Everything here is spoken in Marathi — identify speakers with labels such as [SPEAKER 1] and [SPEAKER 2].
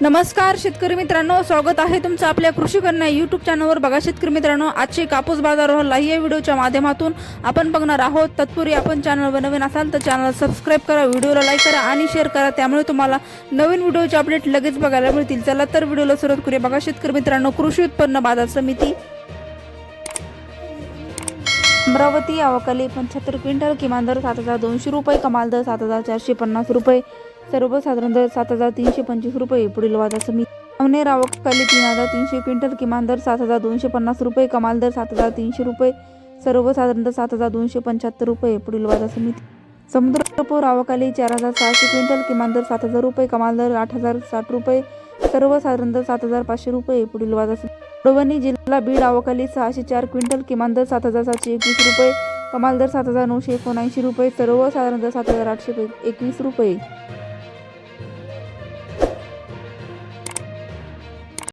[SPEAKER 1] नमस्कार शेतकरी मित्रांनो. स्वागत आहे तुमचं आपल्या कृषी कन्या यूट्यूब चॅनलवर बघा शेतकरी मित्रांनो आजचे कापूस बाजारावर या व्हिडिओच्या माध्यमातून आपण बघणार आहोत. तत्पूर्वी आपण चॅनलवर नवीन असाल तर चॅनल सबस्क्राईब करा व्हिडिओला लाईक करा आणि शेअर करा. त्यामुळे तुम्हाला नवीन व्हिडिओचे अपडेट लगेच बघायला मिळतील. चला तर व्हिडिओला सुरुवात करूया. बघा शेतकरी मित्रांनो कृषी उत्पन्न बाजार समिती. अमरावती अवकाली पंच्याहत्तर क्विंटल किमान दर सात हजार दोनशे रुपये कमाल दर सात हजार चारशे पन्नास रुपये. सर्वसाधारण दर सात हजार तीनशे पंचवीस रुपये पुढील वादा समिती रावक खाली तीन हजार तीनशे क्विंटल किमान दर सात हजार दोनशे पन्नास रुपये कमाल दर सात हजार तीनशे रुपये सर्वसाधारण दर सात हजार दोनशे पंच्याहत्तर रुपये पुढील वादा समिती समुद्रपूर आवकाली चार हजार सहाशे क्विंटल किमान दर सात हजार रुपये कमाल दर आठ हजार साठ रुपये सर्वसाधारण दर सात हजार पाचशे रुपये पुढील वादा परभणी जिल्हा बीड आवकाली सहाशे चार क्विंटल किमान दर सात हजार सातशे एकवीस रुपये कमाल दर सात हजार नऊशे एकोणऐंशी रुपये सर्वसाधारण दर सात हजार आठशे एकवीस रुपये.